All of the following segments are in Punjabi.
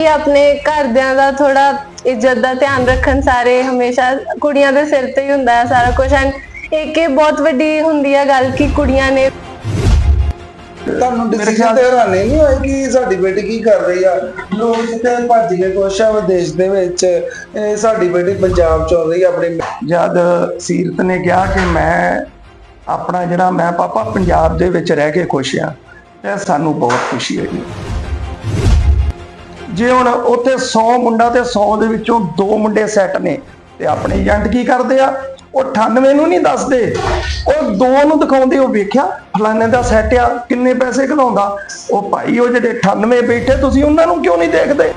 ਕਿ ਆਪਣੇ ਘਰਦਿਆਂ ਦਾ ਥੋੜਾ ਇੱਜ਼ਤ ਦਾ ਧਿਆਨ ਰੱਖਣ ਸਾਰੇ ਹਮੇਸ਼ਾ ਕੁੜੀਆਂ ਦੇ ਸਿਰ ਤੇ ਹੀ ਹੁੰਦਾ ਹੈ ਸਾਰਾ ਕੁਝ ਐਂਡ ਇੱਕ ਇਹ ਬਹੁਤ ਵੱਡੀ ਹੁੰਦੀ ਹੈ ਗੱਲ ਕਿ ਕੁੜੀਆਂ ਨੇ ਤੁਹਾਨੂੰ ਡਿਸੀਜਨ ਤੇ ਹੈਰਾਨੀ ਨਹੀਂ ਹੋਈ ਕਿ ਸਾਡੀ ਬੇਟੀ ਕੀ ਕਰ ਰਹੀ ਆ? ਲੋਕ ਜਿੱਥੇ ਭੱਜ ਕੇ ਖੁਸ਼ ਆ ਵਿਦੇਸ਼ ਦੇ ਵਿੱਚ ਇਹ ਸਾਡੀ ਬੇਟੀ ਪੰਜਾਬ ਚ ਰਹੀ ਆ ਆਪਣੀ ਜਦ ਸੀਰਤ ਨੇ ਕਿਹਾ ਕਿ ਮੈਂ ਆਪਣਾ ਜਿਹੜਾ ਮੈਂ ਪਾਪਾ ਪੰਜਾਬ ਦੇ ਵਿੱਚ ਰਹਿ ਕੇ ਖੁਸ਼ ਆ ਤੇ ਸਾਨੂੰ ਬਹੁਤ ਖੁਸ਼ੀ ਹੋਈ। ਜੇ ਹੁਣ ਉੱਥੇ 100 ਮੁੰਡਾ ਤੇ 100 ਦੇ ਵਿੱਚੋਂ ਦੋ ਮੁੰਡੇ ਸੈੱਟ ਨੇ ਤੇ ਆਪਣੇ ਏਜੰਟ ਕੀ ਕਰਦੇ ਆ? ਉਹ 98 ਨੂੰ ਨਹੀਂ ਦੱਸਦੇ। ਉਹ ਦੋ ਨੂੰ ਦਿਖਾਉਂਦੇ, ਉਹ ਵੇਖਿਆ ਫਲਾਣੇ ਦਾ ਸੈੱਟ ਆ, ਕਿੰਨੇ ਪੈਸੇ ਘਲਾਉਂਦਾ ਉਹ ਭਾਈ, ਉਹ ਜਿਹੜੇ 98 ਬੈਠੇ, ਤੁਸੀਂ ਉਹਨਾਂ ਨੂੰ ਕਿਉਂ ਨਹੀਂ ਦੇਖਦੇ?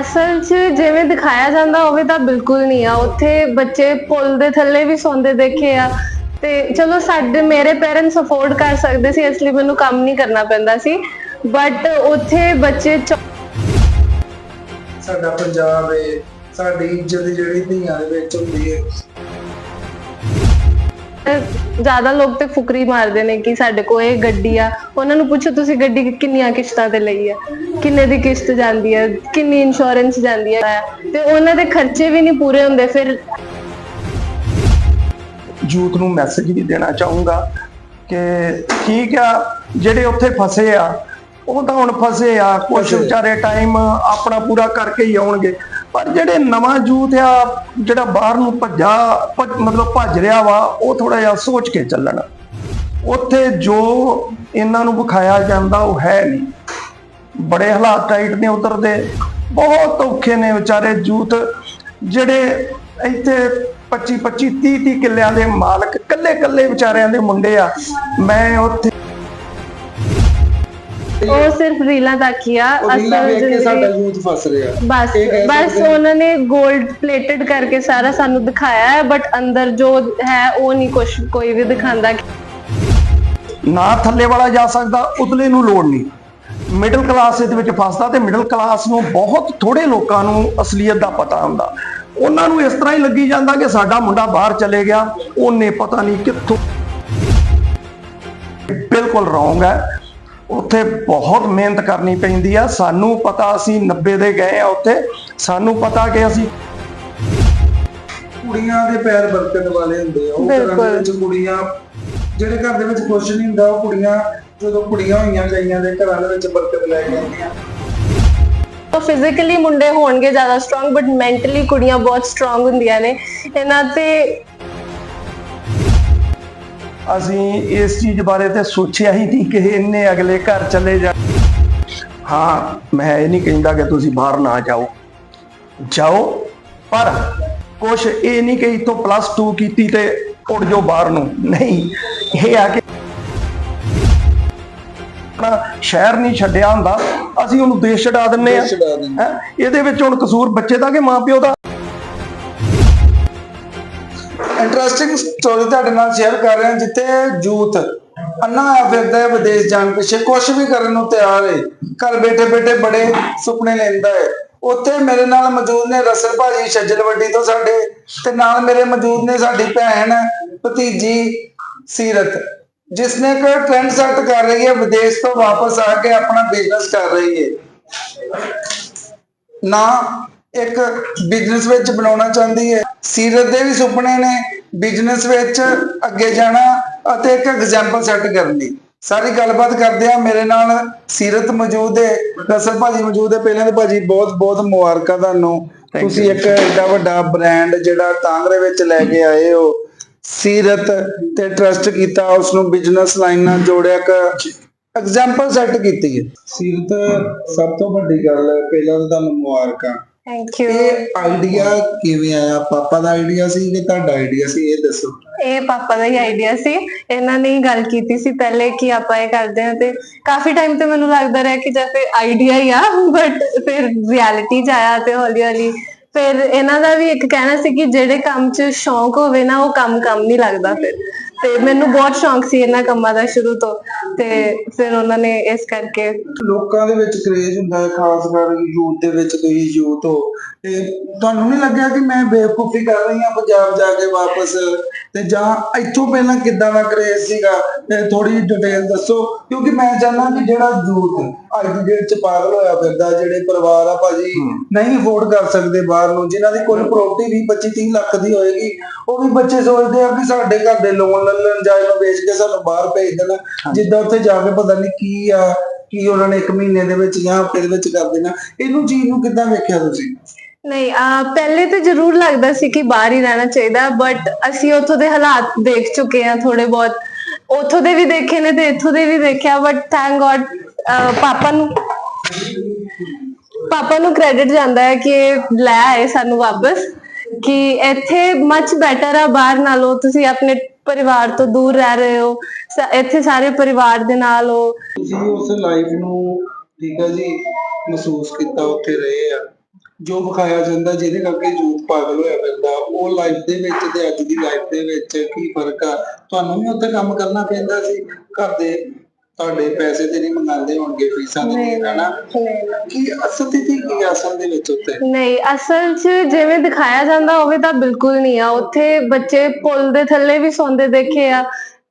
ਅਸਲ 'ਚ ਜਿਵੇਂ ਦਿਖਾਇਆ ਜਾਂਦਾ ਹੋਵੇ ਤਾਂ ਬਿਲਕੁਲ ਨਹੀਂ ਆ। ਉੱਥੇ ਬੱਚੇ ਪੁਲ ਦੇ ਥੱਲੇ ਵੀ ਸੌਂਦੇ ਦੇਖੇ ਆ। ਤੇ ਚਲੋ ਸਾਡੇ, ਮੇਰੇ ਪੇਰੈਂਟਸ ਅਫੋਰਡ ਕਰ ਸਕਦੇ ਸੀ, ਇਸ ਲਈ ਮੈਨੂੰ ਕੰਮ ਨਹੀਂ ਕਰਨਾ ਪੈਂਦਾ ਸੀ। ਬਟ ਉੱਥੇ ਬੱਚੇ ਚੌ- ਸਾਡਾ ਪੰਜਾਬ ਹੈ ਸਾਡੀ ਇੱਜ਼ਤ ਜਿਹੜੀ ਧੀਆਂ ਦੇ ਵਿੱਚ ਹੁੰਦੀ ਹੈ ਜ਼ਿਆਦਾ ਲੋਕ ਤੇ ਫੁਕਰੀ ਮਾਰਦੇ ਨੇ ਕਿ ਸਾਡੇ ਕੋਲ ਇਹ ਗੱਡੀ ਆ। ਉਹਨਾਂ ਨੂੰ ਪੁੱਛੋ ਤੁਸੀਂ ਗੱਡੀ ਕਿੰਨੀਆਂ ਕਿਸ਼ਤਾਂ ਤੇ ਲਈ ਆ। ਕਿੰਨੇ ਦੀ ਕਿਸ਼ਤ ਜਾਂਦੀ ਹੈ ਕਿੰਨੀ ਇੰਸ਼ੋਰੈਂਸ ਜਾਂਦੀ ਹੈ ਤੇ ਉਹਨਾਂ ਦੇ ਖਰਚੇ ਵੀ ਨਹੀਂ ਪੂਰੇ ਹੁੰਦੇ ਫਿਰ ਯੂਥ ਨੂੰ ਮੈਸੇਜ ਵੀ ਦੇਣਾ ਚਾਹੂੰਗਾ ਕਿ ਠੀਕ ਆ ਜਿਹੜੇ ਉੱਥੇ ਫਸੇ ਆ ਉਹ ਤਾਂ ਹੁਣ ਫਸੇ ਆ ਕੁਝ। ਵਿਚਾਰੇ ਟਾਈਮ ਆਪਣਾ ਪੂਰਾ ਕਰਕੇ ਹੀ ਆਉਣਗੇ। ਪਰ ਜਿਹੜੇ ਨਵਾਂ ਯੂਥ ਆ ਜਿਹੜਾ ਬਾਹਰ ਨੂੰ ਭੱਜਾ ਭੱਜ- ਮਤਲਬ ਭੱਜ ਰਿਹਾ ਵਾ ਉਹ ਥੋੜਾ ਜਿਹਾ ਸੋਚ ਕੇ ਚੱਲਣ। ਉੱਥੇ ਜੋ ਇਹਨਾਂ ਨੂੰ ਵਿਖਾਇਆ ਜਾਂਦਾ ਉਹ ਹੈ ਨਹੀਂ। ਬੜੇ ਹਾਲਾਤ ਟਾਈਟ ਨੇ ਉਧਰ ਦੇ। ਬਹੁਤ ਔਖੇ ਨੇ ਵਿਚਾਰੇ ਯੂਥ। ਜਿਹੜੇ ਇੱਥੇ 25 25 30 30 ਕਿੱਲਿਆਂ ਦੇ ਮਾਲਕ ਕੱਲੇ ਕੱਲੇ ਵਿਚਾਰਿਆਂ ਦੇ ਮੁੰਡੇ ਆ। ਮੈਂ ਉੱਥੇ ਉਹ ਸਿਰਫ ਰੀਲਾਂ ਤੱਕ ਹੀ ਆ ਅਸਲ ਕੇ ਸਾਡਾ ਜ਼ਿੰਦਗੀ ਯੂਥ ਫਸ ਰਿਹਾ। ਬਸ ਬਸ। ਉਹਨਾਂ ਨੇ 골ਡ ਪਲੇਟਡ ਕਰਕੇ ਸਾਰਾ ਸਾਨੂੰ ਦਿਖਾਇਆ ਹੈ ਬਟ ਅੰਦਰ ਜੋ ਹੈ ਉਹ ਨਹੀਂ ਕੁਝ ਕੋਈ ਵੀ ਦਿਖਾਉਂਦਾ। ਨਾ ਥੱਲੇ ਵਾਲਾ ਜਾ ਸਕਦਾ ਉਤਲੇ ਨੂੰ ਲੋੜ ਨਹੀਂ। ਮਿਡਲ ਕਲਾਸ ਇਹਦੇ ਵਿੱਚ ਫਸਦਾ ਤੇ ਮਿਡਲ ਕਲਾਸ ਨੂੰ ਬਹੁਤ ਥੋੜੇ ਲੋਕਾਂ ਨੂੰ ਅਸਲੀਅਤ ਦਾ ਪਤਾ ਹੁੰਦਾ। ਉਹਨਾਂ ਨੂੰ ਇਸ ਤਰ੍ਹਾਂ ਹੀ ਲੱਗੀ ਜਾਂਦਾ ਕਿ ਸਾਡਾ ਮੁੰਡਾ ਬਾਹਰ ਚਲੇ ਗਿਆ ਉਹਨੇ ਪਤਾ ਨਹੀਂ ਕਿੱਥੋਂ ਬਿਲਕੁਲ ਰੋਂਗ ਹੈ। ਉੱਥੇ ਬਹੁਤ ਮਿਹਨਤ ਕਰਨੀ ਪੈਂਦੀ ਆ। ਸਾਨੂੰ ਪਤਾ ਅਸੀਂ 90 ਦੇ ਗਏ ਆ ਉੱਥੇ। ਸਾਨੂੰ ਪਤਾ ਕਿ ਅਸੀਂ ਕੁੜੀਆਂ ਦੇ ਪੈਰ ਬਰਕਤ ਵਾਲੇ ਹੁੰਦੇ ਆ। ਉਹ ਘਰਾਂ। ਦੇ ਵਿੱਚ ਕੁੜੀਆਂ ਜਿਹੜੇ ਘਰ ਦੇ ਵਿੱਚ ਖੁਸ਼ ਨਹੀਂ ਹੁੰਦਾ ਉਹ ਕੁੜੀਆਂ ਜਦੋਂ ਕੁੜੀਆਂ ਹੋਈਆਂ ਗਈਆਂ ਦੇ ਘਰਾਂ ਦੇ ਵਿੱਚ ਬਰਕਤ ਲੈ ਕੇ ਆਉਂਦੀਆਂ ਫਿਜ਼ੀਕਲੀ ਮੁੰਡੇ ਹੋਣਗੇ ਜ਼ਿਆਦਾ ਸਟਰੋਂਗ ਬਟ ਮੈਂਟਲੀ ਕੁੜੀਆਂ ਬਹੁਤ ਸਟਰੋਂਗ ਹੁੰਦੀਆਂ ਨੇ। ਇਹਨਾਂ ਤੇ ਅਸੀਂ ਇਸ ਚੀਜ਼ ਬਾਰੇ ਤੇ ਸੋਚਿਆ ਹੀ ਨਹੀਂ ਕਿ ਇੰਨੇ ਅਗਲੇ ਘਰ ਚਲੇ ਜਾ ਹਾਂ ਮੈਂ ਇਹ ਨਹੀਂ ਕਹਿੰਦਾ ਕਿ ਤੁਸੀਂ ਬਾਹਰ ਨਾ ਜਾਓ। ਜਾਓ ਪਰ ਕੁਛ ਇਹ ਨਹੀਂ ਕਿ ਇਤੋਂ ਪਲੱਸ 2 ਕੀਤੀ ਤੇ ਉੜ ਜਾਓ ਬਾਹਰ ਨੂੰ। ਨਹੀਂ ਇਹ ਆ ਕਿ ਆਪਣਾ ਸ਼ਹਿਰ ਨਹੀਂ ਛੱਡਿਆ ਹੁੰਦਾ ਅਸੀਂ ਉਹਨੂੰ ਦੇਸ਼ ਛਡਾ ਦਿੰਨੇ ਆ? ਇਹਦੇ ਵਿੱਚ ਹੁਣ ਕਸੂਰ ਬੱਚੇ ਦਾ ਕਿ ਮਾਪਿਓ ਦਾ? ਇੰਟਰਸਟਿੰਗ ਸਟੋਰੀ ਤੁਹਾਡੇ ਨਾਲ ਸ਼ੇਅਰ ਕਰ ਰਹੇ ਹਾਂ ਜਿੱਥੇ ਯੂਥ ਅੰਨਾ ਫਿਰਦਾ ਹੈ ਵਿਦੇਸ਼ ਜਾਣ ਪਿੱਛੇ ਕੁਝ ਵੀ ਕਰਨ ਨੂੰ ਤਿਆਰ ਹੈ ਘਰ ਬੈਠੇ ਬੈਠੇ ਬੜੇ ਸੁਪਨੇ ਲੈਂਦਾ ਹੈ। ਉੱਥੇ ਮੇਰੇ ਨਾਲ ਮੌਜੂਦ ਨੇ ਰਸਲ ਭਾਜੀ ਛੱਜਲ ਤੋਂ ਸਾਡੇ, ਤੇ ਨਾਲ ਮੇਰੇ ਮੌਜੂਦ ਨੇ ਸਾਡੀ ਭੈਣ ਭਤੀਜੀ ਸੀਰਤ, ਜਿਸ ਨੇ ਇੱਕ ਟ੍ਰੈਂਡ ਸੈੱਟ ਕਰ ਰਹੀ ਹੈ, ਵਿਦੇਸ਼ ਤੋਂ ਵਾਪਸ ਆ ਕੇ ਆਪਣਾ ਬਿਜ਼ਨਸ ਕਰ ਰਹੀ ਹੈ। ਨਾ ਇੱਕ ਬਿਜ਼ਨਸ ਵਿੱਚ ਬਣਾਉਣਾ ਚਾਹੁੰਦੀ ਹੈ। ਸੀਰਤ ਦੇ ਵੀ ਸੁਪਨੇ ਨੇ ਬਿਜ਼ਨਸ ਵਿੱਚ ਅੱਗੇ ਜਾਣਾ ਅਤੇ ਇੱਕ ਐਗਜ਼ਾਮਪਲ ਸੈੱਟ ਕਰਨੀ। ਸਾਰੀ ਗੱਲਬਾਤ ਕਰਦੇ ਆ ਮੇਰੇ ਨਾਲ ਸੀਰਤ ਮੌਜੂਦ ਹੈ ਰਸਲ ਭਾਜੀ ਮੌਜੂਦ ਹੈ। ਪਹਿਲਾਂ ਤੇ ਭਾਜੀ ਬਹੁਤ ਬਹੁਤ ਮੁਬਾਰਕਾਂ ਤੁਹਾਨੂੰ. ਤੁਸੀਂ ਇੱਕ ਏਡਾ ਵੱਡਾ ਬ੍ਰਾਂਡ ਜਿਹੜਾ ਟਾਂਗਰੇ ਵਿੱਚ ਲੈ ਕੇ ਆਏ ਹੋ। ਸੀਰਤ ਤੇ ਟਰਸਟ ਕੀਤਾ ਉਸ ਨੂੰ ਬਿਜ਼ਨਸ ਲਾਈਨ ਨਾਲ ਜੋੜਿਆ ਇੱਕ ਐਗਜ਼ਾਮਪਲ ਸੈੱਟ ਕੀਤੀ ਹੈ। ਸੀਰਤ ਸਭ ਤੋਂ ਵੱਡੀ ਗੱਲ ਪਹਿਲਾਂ ਤਾਂ ਤੁਹਾਨੂੰ ਮੁਬਾਰਕਾਂ। ਥੈਂਕ ਯੂ ਇਹ ਆਈਡੀਆ ਕਿਵੇਂ ਆਇਆ? ਪਾਪਾ ਦਾ ਆਈਡੀਆ ਸੀ ਕਿ ਤੁਹਾਡਾ ਆਈਡੀਆ ਸੀ? ਇਹ ਦੱਸੋ। ਇਹ ਪਾਪਾ ਦਾ ਹੀ ਆਈਡੀਆ ਸੀ। ਇਹਨਾਂ ਨੇ ਹੀ ਗੱਲ ਕੀਤੀ ਸੀ ਪਹਿਲੇ ਕਿ ਆਪਾਂ ਇਹ ਕਰਦੇ ਹਾਂ ਤੇ ਕਾਫੀ ਟਾਈਮ ਤੇ ਮੈਨੂੰ ਲੱਗਦਾ ਰਿਹਾ ਕਿ ਜਿਵੇਂ ਆਈਡੀਆ ਹੀ ਆ ਬਟ ਫਿਰ ਰਿਐਲਿਟੀ ਚ ਆਇਆ ਤੇ ਹੌਲੀ ਹੌਲੀ ਫਿਰ ਇਹਨਾਂ ਦਾ ਵੀ ਇੱਕ ਕਹਿਣਾ ਸੀ ਕਿ ਜਿਹੜੇ ਕੰਮ 'ਚ ਸ਼ੌਂਕ ਹੋਵੇ ਨਾ ਉਹ ਕੰਮ ਕੰਮ ਨਹੀਂ ਲੱਗਦਾ ਫਿਰ। ਤੇ ਮੈਨੂੰ ਬਹੁਤ ਸ਼ੌਂਕ ਸੀ ਇਹਨਾਂ ਕੰਮਾਂ ਦਾ ਸ਼ੁਰੂ ਤੋਂ, ਤੇ ਫਿਰ ਉਹਨਾਂ ਨੇ ਇਸ ਕਰਕੇ ਲੋਕਾਂ ਦੇ ਵਿੱਚ ਕਰੇਜ ਹੁੰਦਾ ਹੈ, ਖਾਸ ਕਰ ਯੂਥ ਦੇ ਵਿੱਚ ਤੁਸੀਂ ਯੂਥ ਹੋ ਤੇ ਤੁਹਾਨੂੰ ਨਹੀਂ ਲੱਗਿਆ ਕਿ ਮੈਂ ਬੇਵਕੂਫੀ ਕਰ ਰਹੀ ਹਾਂ ਪੰਜਾਬ ਜਾ ਕੇ ਵਾਪਸ? ਤੇ ਜਾਂ ਇੱਥੋਂ ਪਹਿਲਾਂ ਕਿੱਦਾਂ ਦਾ ਕਰੇਜ਼ ਸੀਗਾ? ਤੇ ਥੋੜੀ ਡਿਟੇਲ ਦੱਸੋ ਕਿਉਂਕਿ ਮੈਂ ਚਾਹੁੰਦਾ ਕਿ ਜਿਹੜਾ ਯੂਥ ਅੱਜ ਦੀ ਡੇਟ ਚ ਪਾਗਲ ਹੋਇਆ ਫਿਰਦਾ ਜਿਹੜੇ ਪਰਿਵਾਰ ਆ ਭਾਜੀ ਨਹੀਂ ਅਫੋਰਡ ਕਰ ਸਕਦੇ ਬਾਹਰ ਨੂੰ ਜਿਨ੍ਹਾਂ ਦੀ ਕੁੱਲ ਪ੍ਰਾਪਰਟੀ 20 25 30 ਲੱਖ ਦੀ ਹੋਏਗੀ ਉਹ ਵੀ ਬੱਚੇ ਸੋਚਦੇ ਆ ਕਿ ਸਾਡੇ ਘਰ ਦੇ ਲੋਨ ਲੈ ਲੈਣ ਜਾਂ ਇਹਨੂੰ ਵੇਚ ਕੇ ਸਾਨੂੰ ਬਾਹਰ ਭੇਜ ਦੇਣ। ਜਿੱਦਾਂ ਉੱਥੇ ਜਾ ਕੇ ਪਤਾ ਨਹੀਂ ਕੀ ਆ ਕੀ ਉਹਨਾਂ ਨੇ ਇੱਕ ਮਹੀਨੇ ਦੇ ਵਿੱਚ ਜਾਂ ਹਫ਼ਤੇ ਦੇ ਵਿੱਚ ਕਰ ਦੇਣਾ। ਇਹਨੂੰ ਚੀਜ਼ ਨੂੰ ਕਿੱਦਾਂ ਵੇਖਿਆ ਤੁਸੀਂ? ਨਹੀਂ ਆ ਪਹਿਲੇ ਤੇ ਜ਼ਰੂਰ ਲੱਗਦਾ ਸੀ ਕਿ ਬਾਹਰ ਹੀ ਰਹਿਣਾ ਚਾਹੀਦਾ ਬਟ ਅਸੀਂ ਉੱਥੋਂ ਦੇ ਹਾਲਾਤ ਦੇਖ ਚੁੱਕੇ ਹਾਂ ਥੋੜੇ ਬਹੁਤ। ਉੱਥੋਂ ਦੇ ਵੀ ਦੇਖੇ ਨੇ ਤੇ ਇੱਥੋਂ ਦੇ ਵੀ ਦੇਖਿਆ ਬਟ ਥੈਂਕ ਗॉड ਪਾਪਾ ਨੂੰ ਪਾਪਾ ਨੂੰ ਕ੍ਰੈਡਿਟ ਜਾਂਦਾ ਹੈ ਕਿ ਲੈ ਆਏ ਸਾਨੂੰ ਵਾਪਸ, ਕਿ ਇੱਥੇ ਮੱਚ ਬੈਟਰ ਆ ਬਾਹਰ ਨਾਲੋਂ। ਤੁਸੀਂ ਆਪਣੇ ਪਰਿਵਾਰ ਤੋਂ ਦੂਰ ਰਹਿ ਰਹੇ ਹੋ ਇੱਥੇ ਸਾਰੇ ਪਰਿਵਾਰ ਦੇ ਨਾਲ ਹੋ। ਤੁਸੀਂ ਉਸ ਲਾਈਫ ਨੂੰ, ਠੀਕ ਹੈ ਜੀ, ਮਹਿਸੂਸ ਕੀਤਾ, ਉੱਥੇ ਰਹੇ ਆ। ਜੋ ਵਿਖਾਇਆ ਜਾਂਦਾ ਜਿਹਦੇ ਕਰਕੇ ਯੂਥ ਪਾਗਲ ਹੋਇਆ ਫਿਰਦਾ ਉਹ ਲਾਈਫ ਦੇ ਵਿੱਚ ਤੇ ਅੱਜ ਦੀ ਲਾਈਫ ਦੇ ਵਿੱਚ ਕੀ ਫ਼ਰਕ ਆ? ਤੁਹਾਨੂੰ ਵੀ ਉੱਥੇ ਕੰਮ ਕਰਨਾ ਪੈਂਦਾ ਸੀ? ਘਰ ਦੇ ਤੁਹਾਡੇ ਪੈਸੇ ਤੇ ਨਹੀਂ ਮੰਗਾਉਂਦੇ ਹੋਣਗੇ ਫੀਸਾਂ ਤੇ ਨਹੀਂ ਹਨਾ? ਕੀ ਸਥਿਤੀ ਕੀ ਆ ਅਸਲ ਦੇ ਵਿੱਚ ਉੱਤੇ ਨਹੀਂ ਅਸਲ 'ਚ ਜਿਵੇਂ ਦਿਖਾਇਆ ਜਾਂਦਾ ਹੋਵੇ ਤਾਂ ਬਿਲਕੁਲ ਨਹੀਂ ਆ। ਉੱਥੇ ਬੱਚੇ ਪੁਲ ਦੇ ਥੱਲੇ ਵੀ ਸੌਂਦੇ ਦੇਖੇ ਆ।